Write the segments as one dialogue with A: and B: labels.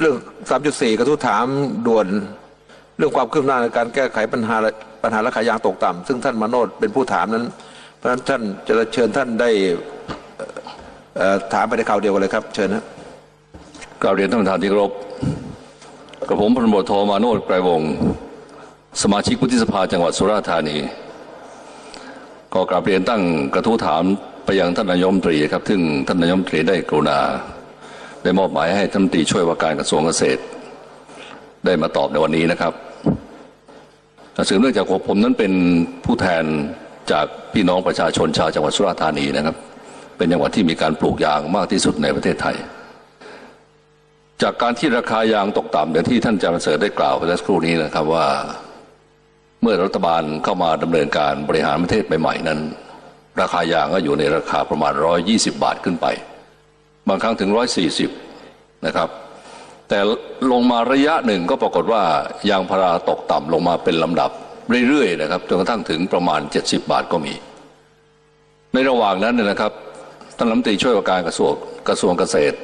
A: เรื่อง 3.4 กระทู้ถามด่วน เรื่องความคืบหน้าในการแก้ไขปัญหาปัญหาราคายางตกต่ำซึ่งท่านมาโนดเป็นผู้ถามนั้น เพราะฉะนั้นท่านจะเชิญท่านได้ถามไปในคราวเดียวกันเลยครับ เชิญนะ
B: กราบเรียนท่านประธานที่เคารพกระผมพลตำรวจโทมาโนดไกรวงศสมาชิกวุฒิสภาจังหวัดสุราษฎร์ธานี ก็กราบเรียนตั้งกระทู้ถามไปยังท่านนายมตรีครับ ซึ่งท่านนายมตรีได้กรุณา ได้มอบหมายให้ท่านตีช่วยว่าการกระทรวงเกษตร ได้มาตอบในวันนี้นะครับสืบเนื่องจากผมนั้นเป็นผู้แทนจากพี่น้องประชาชนชาวจังหวัดสุราษฎร์ธานีนะครับ เป็นจังหวัดที่มีการปลูกยางมากที่สุดในประเทศไทย จากการที่ราคายางตกต่ำอย่างที่ท่านจารย์เสริฐได้กล่าวไปแล้วสักครู่นี้นะครับว่าเมื่อรัฐบาลเข้ามาดำเนินการบริหารประเทศใหม่ๆนั้น ราคายางก็อยู่ในราคาประมาณ 120 บาทขึ้นไป บางครั้งถึง140นะครับ แต่ลงมาระยะหนึ่งก็ปรากฏว่ายางพาราตกต่ำลงมาเป็นลำดับเรื่อยๆนะครับจนกระทั่งถึงประมาณ 70 บาทก็มี ในระหว่างนั้นเนยนะครับท่านรัฐมนตรีช่วยว่าการกระทรวงกระทรวงเกษตร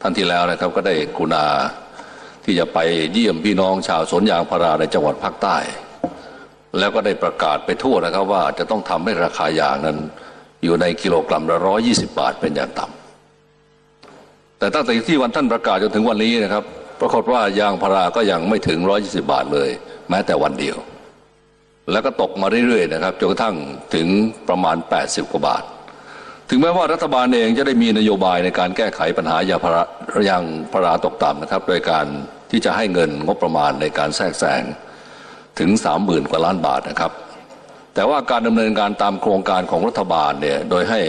B: ท่านที่แล้วนะครับก็ได้กรุณาที่จะไปเยี่ยมพี่น้องชาวสวนยางพาราในจังหวัดภาคใต้ แล้วก็ได้ประกาศไปทั่วนะครับว่าจะต้องทำให้ราคายางนั้นอยู่ในกิโลกรัมละร้อยี่สิบาทเป็นอย่างต่ำ แต่ตั้งแต่ที่วันท่านประกาศจนถึงวันนี้นะครับปรากฏว่ายางพาราก็ยังไม่ถึงร้อยี่สิบาทเลย แม้แต่วันเดียว แล้วก็ตกมาเรื่อยๆนะครับจนกระทั่งถึงประมาณ 80 กว่าบาท ถึงแม้ว่ารัฐบาลเองจะได้มีนโยบายในการแก้ไขปัญหายาพารายางพาราตกต่ำนะครับ โดยการที่จะให้เงินงบประมาณในการแทรกแซงถึง 30,000 กว่าล้านบาทนะครับ แต่ว่าการดำเนินการตามโครงการของรัฐบาลเนี่ยโดยให้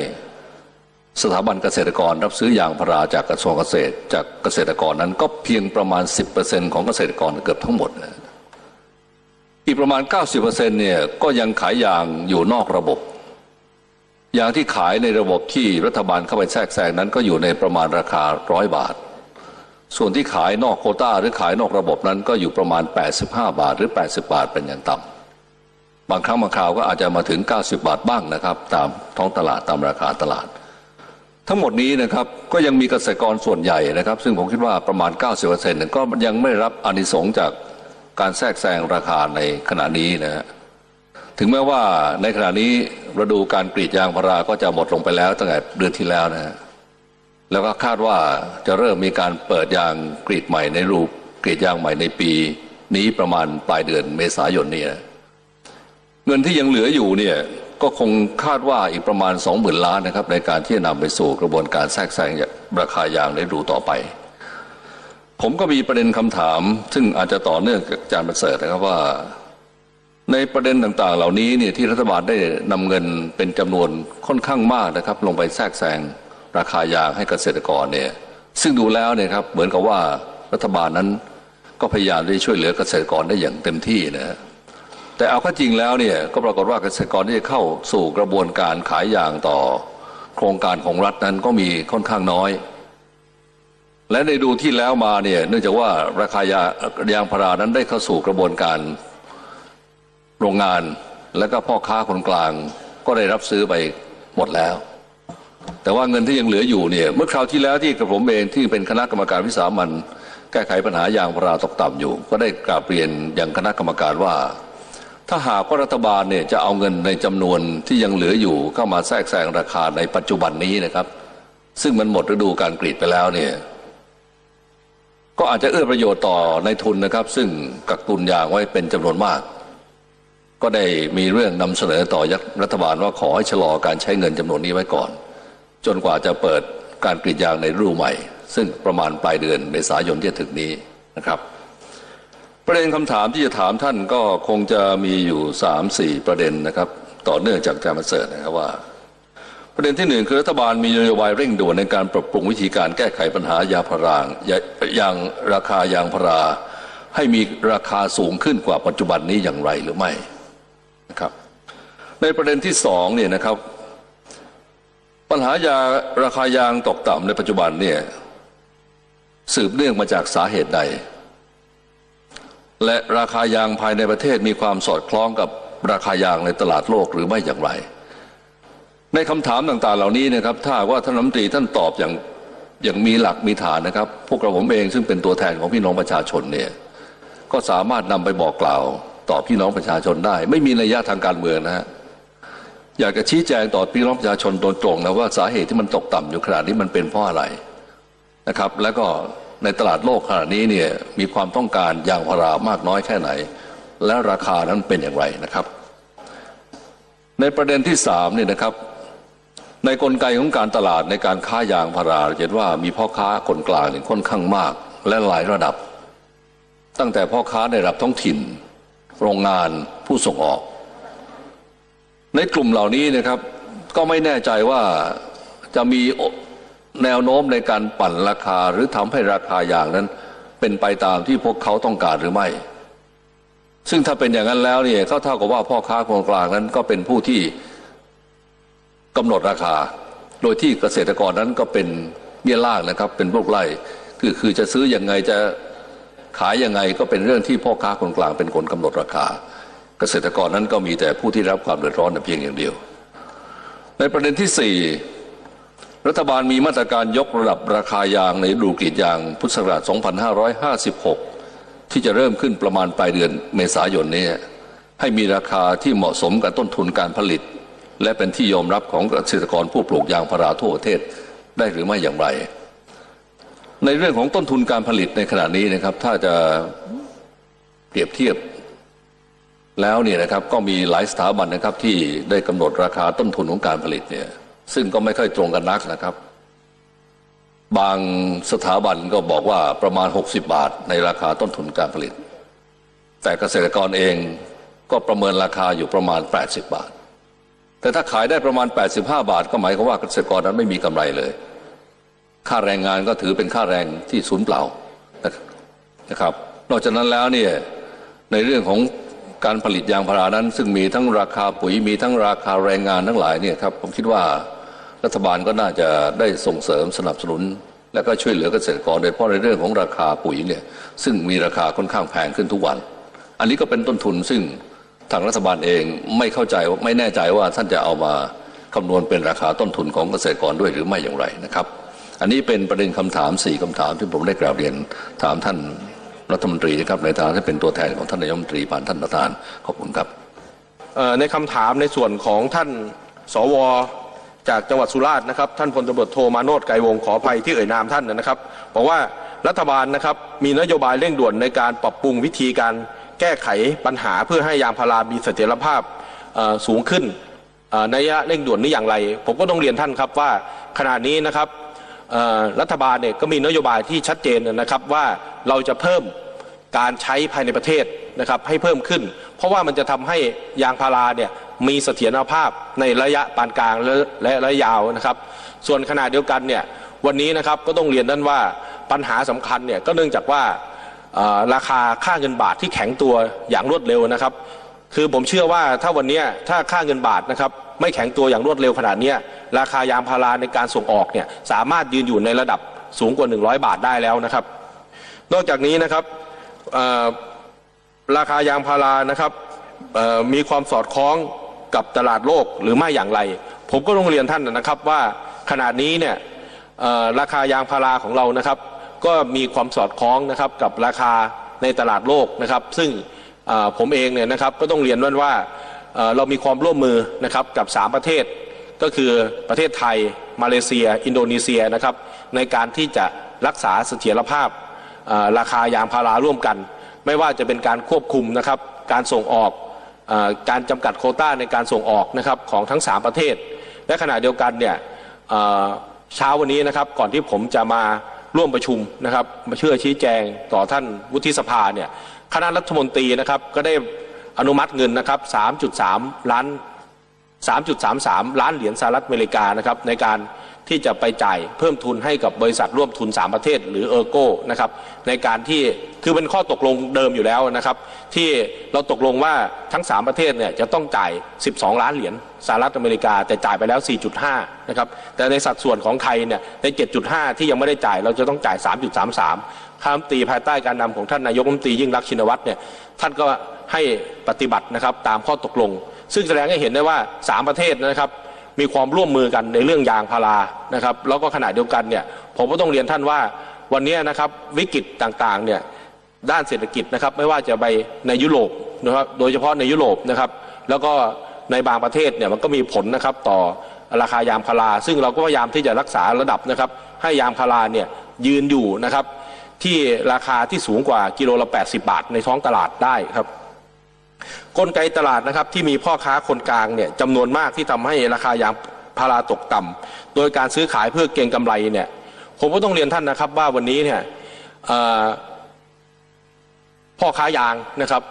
B: สถาบันเกษตรกรรับซื้อยางพาราจากกระทรวงเกษตร จากเกษตรกรนั้นก็เพียงประมาณ 10%ของเกษตรกรเกือบทั้งหมดนะอีกประมาณ 90%เนี่ยก็ยังขายยางอยู่นอกระบบ ยางที่ขายในระบบที่รัฐบาลเข้าไปแทรกแซงนั้นก็อยู่ในประมาณราคาร้อยบาท ส่วนที่ขายนอกโคต้าหรือขายนอกระบบนั้นก็อยู่ประมาณ 85 บาทหรือ 80 บาทเป็นอย่างต่ำบางครั้งบางคราวก็อาจจะมาถึง 90 บาทบ้างนะครับ ตามท้องตลาดตามราคาตลาด ทั้งหมดนี้นะครับก็ยังมีเกษตรกรส่วนใหญ่นะครับ ซึ่งผมคิดว่าประมาณ 90%เนี่ยก็ยังไม่รับอนิสงจากการแทรกแซงราคาในขณะนี้นะฮะถึงแม้ว่าในขณะนี้ฤดูการกรีดยางพาราก็จะหมดลงไปแล้วตั้งแต่เดือนที่แล้วนะฮะแล้วก็คาดว่าจะเริ่มมีการเปิดยางกรีดใหม่ในรูปกรีดยางใหม่ในปีนี้ประมาณปลายเดือนเมษายนเนี่ยเงินที่ยังเหลืออยู่เนี่ย ก็คงคาดว่าอีกประมาณสองหมื่นล้านนะครับ ในการที่จะนำไปสู่กระบวนการแทรกแซงราคายางในฤดูต่อไป ผมก็มีประเด็นคำถาม ซึ่งอาจจะต่อเนื่องกับอาจารย์ประเสริฐนะครับว่า ในประเด็นต่างๆ เหล่านี้เนี่ยที่รัฐบาลได้นำเงินเป็นจำนวนค่อนข้างมากนะครับ ลงไปแทรกแซงราคายางให้เกษตรกรเนี่ยซึ่งดูแล้วเนี่ยครับเหมือนกับว่ารัฐบาลนั้นก็พยายามที่ช่วยเหลือเกษตรกรได้อย่างเต็มที่นะฮะ แต่เอาข้าจริงแล้วเนี่ยก็ปรากฏว่าเกษตรกรที่จะเข้าสู่กระบวนการขายยางต่อ โครงการของรัฐนั้นก็มีค่อนข้างน้อย และในดูที่แล้วมาเนี่ยเนื่องจากว่าราคายายางพารานั้นได้เข้าสู่กระบวนการโรงงานและก็พ่อค้าคนกลางก็ได้รับซื้อไปหมดแล้ว แต่ว่าเงินที่ยังเหลืออยู่เนี่ยเมื่อคราวที่แล้วที่กระผมเองที่เป็นคณะกรรมการวิสามันแก้ไขปัญหายางพาราตกต่ำอยู่ ก็ได้กราบเรียนอย่างคณะกรรมการว่า ถ้าหากว่ารัฐบาลเนี่ยจะเอาเงินในจำนวนที่ยังเหลืออยู่เข้ามาแทรกแซงราคาในปัจจุบันนี้นะครับ ซึ่งมันหมดฤดูการกรีดไปแล้วเนี่ยก็อาจจะเอื้อประโยชน์ต่อในทุนนะครับ ซึ่งกักตุนยางไว้เป็นจำนวนมาก ก็ได้มีเรื่องนำเสนอต่อยักรัฐบาลว่าขอให้ชะลอการใช้เงินจำนวนนี้ไว้ก่อน จนกว่าจะเปิดการกรีดยางในฤดูใหม่ ซึ่งประมาณปลายเดือนเมษายนที่จะถึงนี้นะครับ ประเด็นคำถามที่จะถามท่านก็คงจะมีอยู่สามสี่ประเด็นนะครับ ต่อเนื่องจากอาจารย์ประเสริฐนะครับว่า ประเด็นที่หนึ่งคือรัฐบาลมีนโยบายเร่งด่วนในการปรับปรุงวิธีการแก้ไขปัญหายาพารางยายางราคายางพารา ให้มีราคาสูงขึ้นกว่าปัจจุบันนี้อย่างไรหรือไม่นะครับ ในประเด็นที่สองเนี่ยนะครับ ปัญหายาราคายางตกต่ำในปัจจุบันเนี่ยสืบเนื่องมาจากสาเหตุใด และราคายางภายในประเทศมีความสอดคล้องกับราคายางในตลาดโลกหรือไม่อย่างไร ในคำถามต่างๆ เหล่านี้นะครับ ถ้าว่าท่านรัฐมนตรีท่านตอบอย่างอย่างมีหลักมีฐานนะครับ พวกเราผมเองซึ่งเป็นตัวแทนของพี่น้องประชาชนเนี่ยก็สามารถนำไปบอกกล่าวต่อพี่น้องประชาชนได้ ไม่มีนัยยะทางการเมืองนะฮะอยากจะชี้แจงต่อพี่น้องประชาชนโดยตรงนะว่าสาเหตุที่มันตกต่ำอยู่ขนาดนี้มันเป็นเพราะอะไรนะครับ แล้วก็ ในตลาดโลกขณะนี้เนี่ยมีความต้องการยางพารามากน้อยแค่ไหน และราคานั้นเป็นอย่างไรนะครับ ในประเด็นที่สามเนี่ยนะครับ ในกลไกของการตลาดในการค้ายางพาราเห็นว่ามีพ่อค้าคนกลางเนี่ยค่อนข้างมาก และหลายระดับ ตั้งแต่พ่อค้าในระดับท้องถิ่น โรงงานผู้ส่งออก ในกลุ่มเหล่านี้นะครับก็ไม่แน่ใจว่าจะมี แนวโน้มในการปั่นราคาหรือทำให้ราคายางนั้น เป็นไปตามที่พวกเขาต้องการหรือไม่ ซึ่งถ้าเป็นอย่างนั้นแล้วเนี่ยเท่ากับว่าพ่อค้าคนกลางนั้นก็เป็นผู้ที่กำหนดราคา โดยที่เกษตรกรนั้นก็เป็นเบี้ยล่างนะครับ เป็นพวกไร่คือคือจะซื้ออยังไงจะขายยังไงก็เป็นเรื่องที่พ่อค้าคนกลางเป็นคนกำหนดราคา เกษตรกรนั้นก็มีแต่ผู้ที่รับความเดือดร้อนเพียงอย่างเดียว ในประเด็นที่สี่ รัฐบาลมีมาตรการยกระดับราคายางในฤดูกรีดยางพุทธศักราช 2556 ที่จะเริ่มขึ้นประมาณปลายเดือนเมษายนนี้ ให้มีราคาที่เหมาะสมกับต้นทุนการผลิต และเป็นที่ยอมรับของเกษตรกรผู้ปลูกยางพาราทั่วประเทศได้หรือไม่อย่างไร ในเรื่องของต้นทุนการผลิตในขณะนี้นะครับ ถ้าจะเปรียบเทียบแล้วเนี่ยนะครับก็มีหลายสถาบันนะครับที่ได้กำหนดราคาต้นทุนของการผลิตเนี่ย ซึ่งก็ไม่ค่อยตรงกันนักนะครับ บางสถาบันก็บอกว่าประมาณ 60 บาทในราคาต้นทุนการผลิต แต่เกษตรกรเองก็ประเมินราคาอยู่ประมาณ 80 บาท แต่ถ้าขายได้ประมาณ 85 บาท ก็หมายความว่าเกษตรกรนั้นไม่มีกำไรเลย ค่าแรงงานก็ถือเป็นค่าแรงที่สูญเปล่านะครับ นอกจากนั้นแล้วเนี่ยในเรื่องของการผลิตยางพารานั้น ซึ่งมีทั้งราคาปุ๋ยมีทั้งราคาแรงงานทั้งหลายเนี่ยครับผมคิดว่า รัฐบาลก็น่าจะได้ส่งเสริมสนับสนุน และก็ช่วยเหลือเกษตรกรโดยเฉพาะในเรื่องของราคาปุ๋ยเนี่ยซึ่งมีราคาค่อนข้างแพงขึ้นทุกวัน อันนี้ก็เป็นต้นทุนซึ่งทางรัฐบาลเองไม่เข้าใจไม่แน่ใจว่าท่านจะเอามาคำนวณเป็นราคาต้นทุนของเกษตรกรด้วยหรือไม่อย่างไรนะครับ อันนี้เป็นประเด็นคำถามสี่คำถามที่ผมได้กราบเรียนถามท่านรัฐมนตรีนะครับในฐานะที่เป็นตัวแทนของท่านนายมนตรีผ่านท่านประธานขอบคุณครับ
C: ในคำถามในส่วนของท่านสว จากจังหวัดสุราษฎร์นะครับท่านพลตำรวจโทมาโนดไกรวงขออภัยที่เอ่ยนามท่านนะครับบอกว่ารัฐบาลนะครับมีนโยบายเร่งด่วนในการปรับปรุงวิธีการแก้ไขปัญหาเพื่อให้ยางพารามีเสถียรภาพสูงขึ้นในระยะเร่งด่วนนี้อย่างไร ผมก็ต้องเรียนท่านครับว่าขณะนี้นะครับรัฐบาลเนี่ยก็มีนโยบายที่ชัดเจนนะครับว่าเราจะเพิ่มการใช้ภายในประเทศนะครับให้เพิ่มขึ้น เพราะว่ามันจะทำให้ยางพาราเนี่ย มีเสถียรภาพในระยะปานกลางและและระยะยาวนะครับ ส่วนขณะเดียวกันเนี่ยวันนี้นะครับก็ต้องเรียนนั่นว่าปัญหาสำคัญเนี่ยก็เนื่องจากว่าราคาค่าเงินบาทที่แข็งตัวอย่างรวดเร็วนะครับ คือผมเชื่อว่าถ้าวันนี้ถ้าค่าเงินบาทนะครับไม่แข็งตัวอย่างรวดเร็วขนาดนี้ราคายางพาราในการส่งออกเนี่ยสามารถยืนอยู่ในระดับสูงกว่า 100 บาทได้แล้วนะครับ นอกจากนี้นะครับราคายางพารานะครับมีความสอดคล้อง กับตลาดโลกหรือไม่อย่างไร ผมก็ต้องเรียนท่านนะครับว่าขณะนี้เนี่ยราคายางพาราของเรานะครับ ก็มีความสอดคล้องนะครับกับราคาในตลาดโลกนะครับ ซึ่งผมเองเนี่ยนะครับก็ต้องเรียนว่าว่าเรามีความร่วมมือนะครับกับ 3 ประเทศ ก็คือประเทศไทย มาเลเซีย อินโดนีเซียนะครับ ในการที่จะรักษาเสถียรภาพราคายางพาราร่วมกัน ไม่ว่าจะเป็นการควบคุมนะครับการส่งออก การจำกัดโคต้าในการส่งออกนะครับของทั้ง 3 ประเทศ และขณะเดียวกันเนี่ยเอ่อเช้าวันนี้นะครับก่อนที่ผมจะมาร่วมประชุมนะครับมาเชื่อชี้แจงต่อท่านวุฒิสภาเนี่ยคณะรัฐมนตรีนะครับก็ได้อนุมัติเงินนะครับ 3.3 ล้าน 3.33 ล้านเหรียญสหรัฐอเมริกานะครับในการ ที่จะไปจ่ายเพิ่มทุนให้กับบริษัทร่วมทุน 3 ประเทศ หรือเออร์โก้นะครับในการที่คือเป็นข้อตกลงเดิมอยู่แล้วนะครับ ที่เราตกลงว่าทั้ง 3 ประเทศเนี่ยจะต้องจ่าย 12 ล้านเหรียญสหรัฐอเมริกา แต่จ่ายไปแล้ว 4.5 นะครับ แต่ในสัดส่วนของไทยเนี่ยใน 7.5 ที่ยังไม่ได้จ่ายเราจะต้องจ่าย 3.33ข้ามตีภายใต้การนำของท่านนายกรัฐมนตรียิ่งรักชินวัตรเนี่ยท่านก็ให้ปฏิบัตินะครับตามข้อตกลง ซึ่งแสดงให้เห็นได้ว่า 3 ประเทศนะครับ มีความร่วมมือกันในเรื่องยางพารานะครับ แล้วก็ขณะเดียวกันเนี่ยผมก็ต้องเรียนท่านว่าวันนี้นะครับวิกฤตต่างๆเนี่ยด้านเศรษฐกิจนะครับไม่ว่าจะไปในยุโรปนะครับโดยเฉพาะในยุโรปนะครับ แล้วก็ในบางประเทศเนี่ยมันก็มีผลนะครับต่อราคายางพารา ซึ่งเราก็พยายามที่จะรักษาระดับนะครับ ให้ยางพาราเนี่ยยืนอยู่นะครับ ที่ราคาที่สูงกว่ากิโลละ 80 บาทในท้องตลาดได้ครับ กลไกตลาดนะครับที่มีพ่อค้าคนกลางเนี่ยจำนวนมากที่ทำให้ราคายางพาราตกต่ำโดยการซื้อขายเพื่อเก็งกำไรเนี่ยผมก็ต้องเรียนท่านนะครับว่าวันนี้เนี่ยพ่อค้ายางนะครับ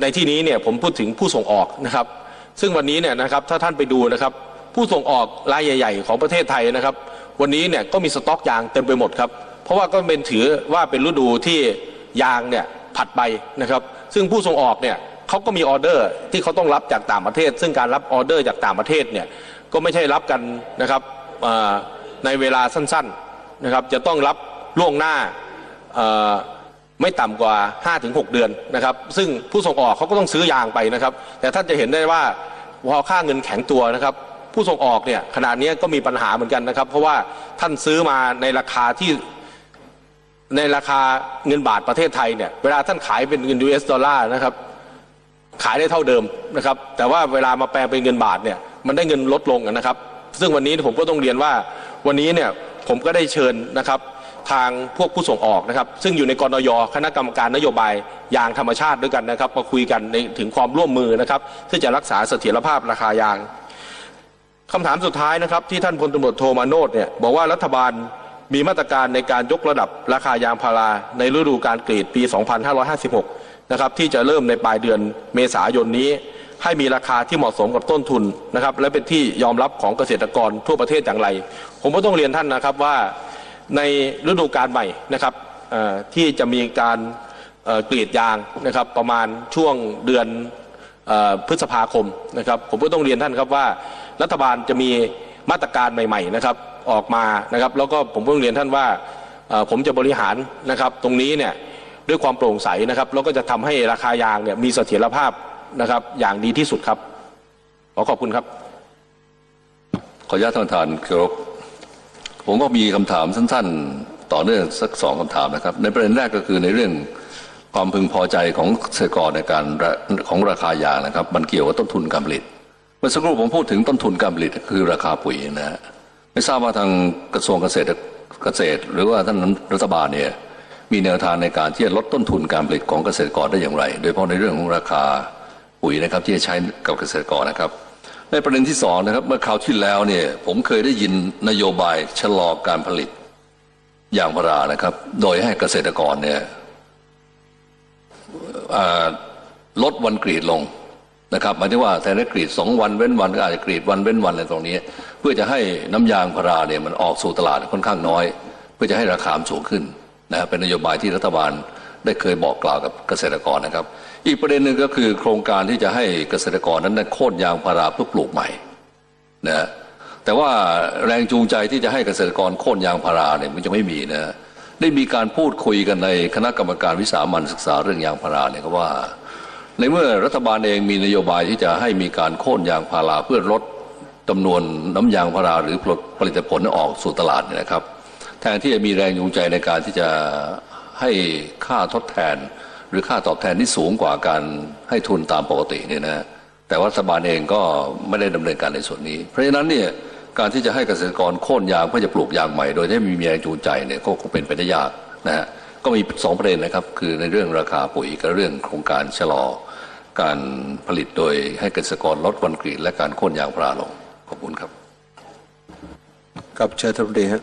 C: ในที่นี้เนี่ยผมพูดถึงผู้ส่งออกนะครับ ซึ่งวันนี้เนี่ยนะครับถ้าท่านไปดูนะครับ ผู้ส่งออกรายใหญ่ ๆ ของประเทศไทยนะครับ วันนี้เนี่ยก็มีสต็อกยางเต็มไปหมดครับเพราะว่าก็เป็นถือว่าเป็นฤดูที่ยางเนี่ยผัดใบนะครับ ซึ่งผู้ส่งออกเนี่ย เขาก็มีออเดอร์ที่เขาต้องรับจากต่างประเทศ ซึ่งการรับออเดอร์จากต่างประเทศเนี่ยก็ไม่ใช่รับกันนะครับในเวลาสั้นๆนะครับจะต้องรับล่วงหน้าไม่ต่ำกว่า 5-6 เดือนนะครับ ซึ่งผู้ส่งออกเขาก็ต้องซื้อยางไปนะครับ แต่ท่านจะเห็นได้ว่าพอค่าเงินแข็งตัวนะครับ ผู้ส่งออกเนี่ยขนาดนี้ก็มีปัญหาเหมือนกันนะครับ เพราะว่าท่านซื้อมาในราคาที่ในราคาเงินบาทประเทศไทยเนี่ยเวลาท่านขายเป็นเงิน US ดอลลาร์นะครับ ขายได้เท่าเดิมนะครับ แต่ว่าเวลามาแปลงเป็นเงินบาทเนี่ยมันได้เงินลดลงนะครับ ซึ่งวันนี้ผมก็ต้องเรียนว่าวันนี้เนี่ยผมก็ได้เชิญนะครับทางพวกผู้ส่งออกนะครับ ซึ่งอยู่ในกรนยคณะกรรมการนโยบายยางธรรมชาติด้วยกันนะครับ มาคุยกันในถึงความร่วมมือนะครับที่จะรักษาเสถียรภาพราคายางคำถามสุดท้ายนะครับ ที่ท่านพลตำรวจโทมาโนดเนี่ยบอกว่ารัฐบาลมีมาตรการในการยกระดับราคายางพาราในฤดูการกรีดปี 2556 นะครับที่จะเริ่มในปลายเดือนเมษายนนี้ ให้มีราคาที่เหมาะสมกับต้นทุนนะครับและเป็นที่ยอมรับของเกษตรกรทั่วประเทศอย่างไร ผมก็ต้องเรียนท่านนะครับว่าในฤดูการใหม่นะครับที่จะมีการเกรีดยางนะครับประมาณช่วงเดือนอพฤษภาคมนะครับผมก็ต้องเรียนท่านครับว่ารัฐบาลจะมีมาตรการใหม่ๆนะครับออกมานะครับแล้วก็ผมก็ต้องเรียนท่านว่าผมจะบริหารนะครับตรงนี้เนี่ย ด้วยความโปร่งใสนะครับ แล้วก็จะทำให้ราคายางเนี่ยมีเสถียรภาพนะครับ อย่างดีที่สุดครับ ขอขอบคุณครับ
B: ขออนุญาตท่านประธานเคารพผมก็มีคำถามสั้น ๆ ต่อเนื่องสักสองคำถามนะครับ ในประเด็นแรกก็คือในเรื่องความพึงพอใจของเกษตรกรในการของราคายางนะครับ มันเกี่ยวกับต้นทุนการผลิตเมื่อสักครู่ผมพูดถึงต้นทุนการผลิตคือราคาปุ๋ยนะฮะไม่ทราบว่าทางกระทรวงเกษตรเกษตร หรือว่าท่านรัฐบาลเนี่ย มีแนวทางในการที่จะลดต้นทุนการผลิตของเกษตรกรได้อย่างไร โดยเฉพาะในเรื่องของราคาปุ๋ยนะครับที่จะใช้กับเกษตรกรนะครับ ในประเด็นที่สองนะครับเมื่อคราวที่แล้วเนี่ยผมเคยได้ยินนโยบายชะลอการผลิตยางพารานะครับ โดยให้เกษตรกรเนี่ยลดวันกรีดลงนะครับหมายถึงว่าแทนที่กรีดสองวันเว้นวันก็อาจจะกรีดวันเว้นวันอะไรตรงนี้ เพื่อจะให้น้ำยางพาราเนี่ยมันออกสู่ตลาดค่อนข้างน้อย เพื่อจะให้ราคาสูงขึ้น นะครับเป็นนโยบายที่รัฐบาลได้เคยบอกกล่าวกับเกษตรกรนะครับ อีกประเด็นหนึ่งก็คือโครงการที่จะให้เกษตรกรนั้นโค่นยางพาราเพื่อปลูกใหม่นะแต่ว่าแรงจูงใจที่จะให้เกษตรกรโค่นยางพาราเนี่ยมันจะไม่มีนะได้มีการพูดคุยกันในคณะกรรมการวิสามันศึกษาเรื่องยางพาราเนี่ยกว่า ในเมื่อรัฐบาลเองมีนโยบายที่จะให้มีการโค่นยางพาราเพื่อลดจำนวนน้ำยางพาราหรือผลิตผลออกสู่ตลาดเนี่ยนะครับ แทนที่จะมีแรงจูงใจในการที่จะให้ค่าทดแทน หรือค่าตอบแทนที่สูงกว่าการให้ทุนตามปกติเนี่ยนะแต่ว่ารัฐบาลเองก็ไม่ได้ดำเนินการในส่วนนี้ เพราะฉะนั้นเนี่ยการที่จะให้เกษตรกรโค่นยางเพื่อจะปลูกยางใหม่ โดยที่มีแรงจูงใจเนี่ยก็คงเป็นไปได้ยากนะฮะก็มีสองประเด็นนะครับ คือในเรื่องราคาปุ๋ยกับเรื่องโครงการชะลอ การผลิตโดยให้เกษตรกรลดวันกรีดและการโค่นยางพาราลงขอบคุณครับ
A: กับเชิญท่านรัฐมนตรีฮ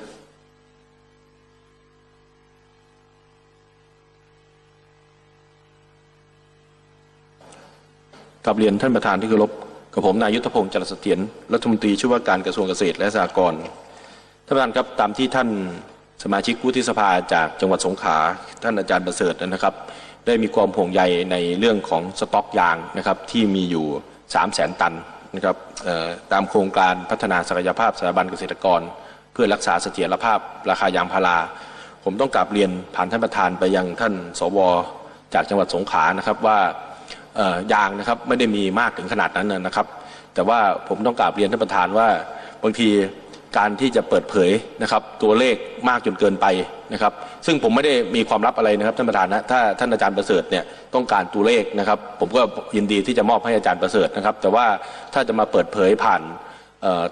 A: ะ
C: กับเรียนท่านประธานที่เคารพกับผม นายยุทธพงศ์จรัสเสถียรรัฐมนตรีช่วยว่าการกระทรวงเกษตรและสหกรณ์ท่านประธานครับตามที่ท่านสมาชิกวุฒิสภาจากจังหวัดสงขลาท่านอาจารย์ประเสริฐนะครับ ได้มีความห่วงใยในเรื่องของสต็อกยางนะครับที่มีอยู่ 3 0 0แสนตันนะครับตามโครงการพัฒนาศักยภาพสถาบันเกษตรกร เพื่อรักษาเสถียรภาพ ราคายางพารา ผมต้องกราบเรียนผ่านท่านประธานไปยังท่านสวจากจังหวัดสงขลานะครับว่า ยางนะครับไม่ได้มีมากถึงขนาดนั้นนะครับ แต่ว่าผมต้องกราบเรียนท่านประธานว่าบางทีการที่จะเปิดเผยนะครับตัวเลขมากจนเกินไปนะครับ ซึ่งผมไม่ได้มีความลับอะไรนะครับท่านประธานนะถ้าท่านอาจารย์ประเสริฐเนี่ยต้องการตัวเลขนะครับ ผมก็ยินดีที่จะมอบให้อาจารย์ประเสริฐนะครับ แต่ว่าถ้าจะมาเปิดเผยผ่าน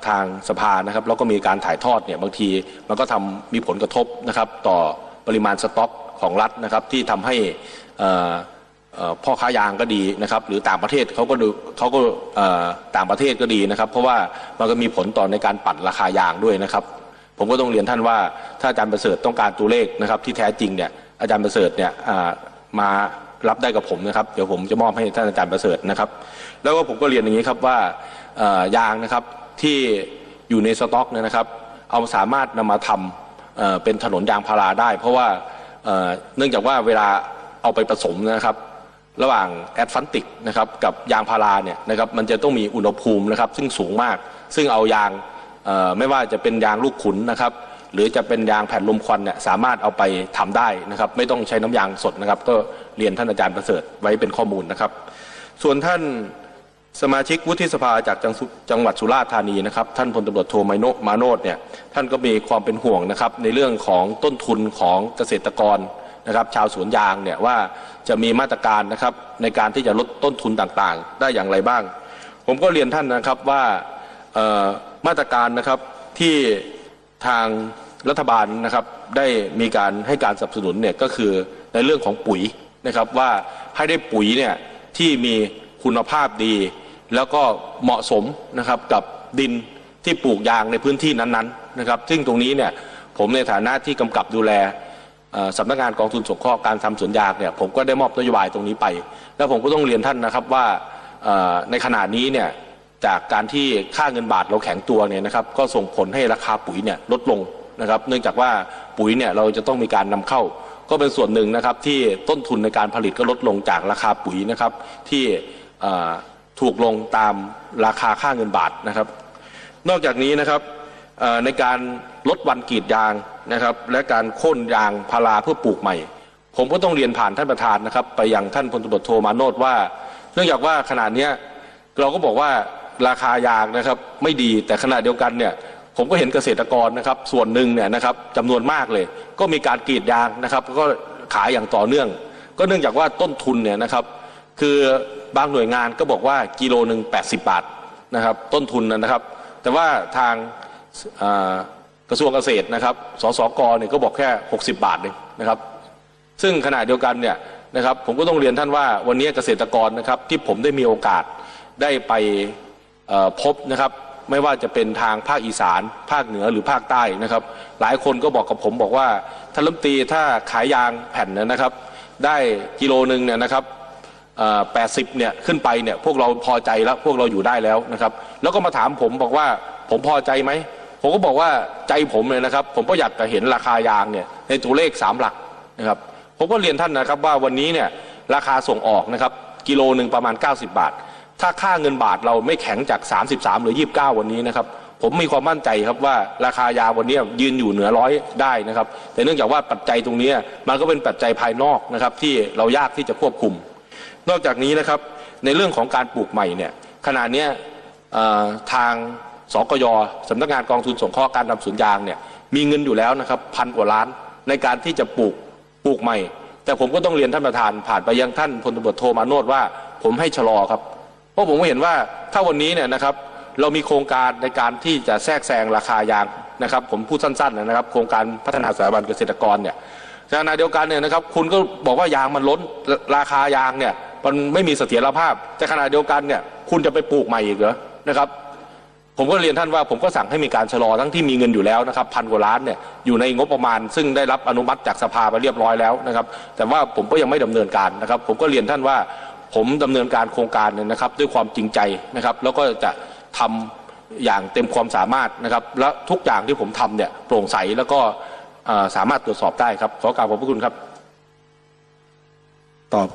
C: ทางสภานะครับแล้วก็มีการถ่ายทอดเนี่ยบางทีมันก็ทำมีผลกระทบนะครับต่อปริมาณสต็อกของรัฐนะครับที่ทำให้อ่อเอ่อ พ่อค้ายางก็ดีนะครับ หรือต่างประเทศเขาก็ดูเขาก็เอ่อต่างประเทศก็ดีนะครับ เพราะว่ามันก็มีผลต่อในการปั่นราคายางด้วยนะครับ ผมก็ต้องเรียนท่านว่าถ้าอาจารย์ประเสริฐต้องการตัวเลขนะครับ ที่แท้จริงเนี่ยอาจารย์ประเสริฐเนี่ยอ่ามารับได้กับผมนะครับเดี๋ยวผมจะมอบให้ท่านอาจารย์ประเสริฐนะครับ แล้วก็ผมก็เรียนอย่างนี้ครับว่าเอ่อยางนะครับที่อยู่ในสต็อกเนี่ยนะครับ เอาสามารถนำมาทำเอ่อเป็นถนนยางพาราได้ เพราะว่าเอ่อเนื่องจากว่าเวลาเอาไปผสมนะครับ ระหว่างแอตแลนติกนะครับกับยางพาราเนี่ยนะครับมันจะต้องมีอุณหภูมินะครับซึ่งสูงมาก ซึ่งเอายางไม่ว่าจะเป็นยางลูกขุนนะครับหรือจะเป็นยางแผ่นลมควันเนี่ยสามารถเอาไปทำได้นะครับ ไม่ต้องใช้น้ำยางสดนะครับ ก็เรียนท่านอาจารย์ประเสริฐไว้เป็นข้อมูลนะครับ ส่วนท่านสมาชิกวุฒิสภาจากจังจังหวัดสุราษฎร์ธานีนะครับท่านพลตำรวจโทมโนมาโนดเนี่ยท่านก็มีความเป็นห่วงนะครับในเรื่องของต้นทุนของเกษตรกร นะครับชาวสวนยางเนี่ยว่าจะมีมาตรการนะครับในการที่จะลดต้นทุนต่างๆ ได้อย่างไรบ้าง ผมก็เรียนท่านนะครับว่ามาตรการนะครับที่ทางรัฐบาลนะครับได้มีการให้การสนับสนุนเนี่ยก็คือในเรื่องของปุ๋ยนะครับว่าให้ได้ปุ๋ยเนี่ยที่มีคุณภาพดี แล้วก็เหมาะสมนะครับกับดินที่ปลูกยางในพื้นที่นั้นๆนะครับ ซึ่งตรงนี้เนี่ยผมในฐานะที่กำกับดูแล สำนักงานกองทุนสงเคราะห์การทำสวนยางเนี่ยผมก็ได้มอบนโยบายตรงนี้ไป แล้วผมก็ต้องเรียนท่านนะครับว่าในขณะนี้เนี่ยจากการที่ค่าเงินบาทเราแข็งตัวเนี่ยนะครับก็ส่งผลให้ราคาปุ๋ยเนี่ยลดลงนะครับ เนื่องจากว่าปุ๋ยเนี่ยเราจะต้องมีการนำเข้า ก็เป็นส่วนหนึ่งนะครับที่ต้นทุนในการผลิตก็ลดลงจากราคาปุ๋ยนะครับที่ถูกลงตามราคาค่าเงินบาทนะครับ นอกจากนี้นะครับ ในการลดวันกรีดยางนะครับ และการโค่นยางพาราเพื่อปลูกใหม่ ผมก็ต้องเรียนผ่านท่านประธานนะครับ ไปยังท่านพลตำรวจโทมาโนดว่า เนื่องจากว่าขนาดนี้เราก็บอกว่าราคายางนะครับไม่ดีแต่ขณะเดียวกันเนี่ยผมก็เห็นเกษตรกรนะครับ ส่วนหนึ่งเนี่ยนะครับจำนวนมากเลย ก็มีการกรีดยางนะครับ ก็ขายอย่างต่อเนื่อง ก็เนื่องจากว่าต้นทุนเนี่ยนะครับ คือบางหน่วยงานก็บอกว่ากิโลหนึ่ง80 บาทนะครับ ต้นทุนนะครับ แต่ว่าทาง กระทรวงเกษตรนะครับ สสกเนี่ยก็บอกแค่ 60 บาทเองนะครับ ซึ่งขณะเดียวกันเนี่ยนะครับผมก็ต้องเรียนท่านว่าวันนี้เกษตรกรนะครับที่ผมได้มีโอกาสได้ไปพบนะครับไม่ว่าจะเป็นทางภาคอีสาน ภาคเหนือหรือภาคใต้นะครับ หลายคนก็บอกกับผมบอกว่าท่านรัฐมนตรีถ้าขายยางแผ่นนยนะครับ ได้กิโลหนึ่งเนี่ยนะครับแปดสิบเนี่ยขึ้นไปเนี่ยพวกเราพอใจแล้วพวกเราอยู่ได้แล้วนะครับ แล้วก็มาถามผมบอกว่าผมพอใจไหม ผมก็บอกว่าใจผมเลยนะครับ ผมก็อยากจะเห็นราคายางเนี่ยในตัวเลขสามหลักนะครับผมก็เรียนท่านนะครับว่าวันนี้เนี่ยราคาส่งออกนะครับกิโลหนึ่งประมาณ 90 บาท ถ้าค่าเงินบาทเราไม่แข็งจาก 33 หรือ 29 วันนี้นะครับผมมีความมั่นใจครับว่าราคายาวันนี้ยืนอยู่เหนือร้อยได้นะครับ แต่เนื่องจากว่าปัจจัยตรงนี้มันก็เป็นปัจจัยภายนอกนะครับที่เรายากที่จะควบคุม นอกจากนี้นะครับในเรื่องของการปลูกใหม่เนี่ยขณะนี้ทาง สกยสำนักงานกองทุนสงเคราะห์การทำสวนยางเนี่ยมีเงินอยู่แล้วนะครับพันกว่าล้านในการที่จะปลูกปลูกใหม่ แต่ผมก็ต้องเรียนท่านประธานผ่านไปยังท่านพลตำรวจโทมาโนดว่า ผมให้ชะลอครับ เพราะผมก็เห็นว่าถ้าวันนี้เนี่ยนะครับเรามีโครงการในการที่จะแทรกแซงราคายางนะครับ ผมพูดสั้นๆนะครับ โครงการพัฒนาสถาบันเกษตรกรเนี่ยขณะเดียวกันเนี่ยนะครับคุณก็บอกว่ายางมันล้นราคายางเนี่ยมันไม่มีเสถียรภาพแต่ขณะเดียวกันเนี่ยคุณจะไปปลูกใหม่อีกเหรอนะครับ ผมก็เรียนท่านว่าผมก็สั่งให้มีการชะลอทั้งที่มีเงินอยู่แล้วนะครับพันกว่าล้านเนี่ยอยู่ในงบประมาณ ซึ่งได้รับอนุมัติจากสภาไปเรียบร้อยแล้วนะครับแต่ว่าผมก็ยังไม่ดำเนินการนะครับ ผมก็เรียนท่านว่าผมดำเนินการโครงการเนี่ยนะครับ ด้วยความจริงใจนะครับแล้วก็จะทำอย่างเต็มความสามารถนะครับและทุกอย่างที่ผมทำเนี่ยโปร่งใสแล้วก็สามารถตรวจสอบได้ครับขอกราบขอบพระคุณครับ
D: ตอบ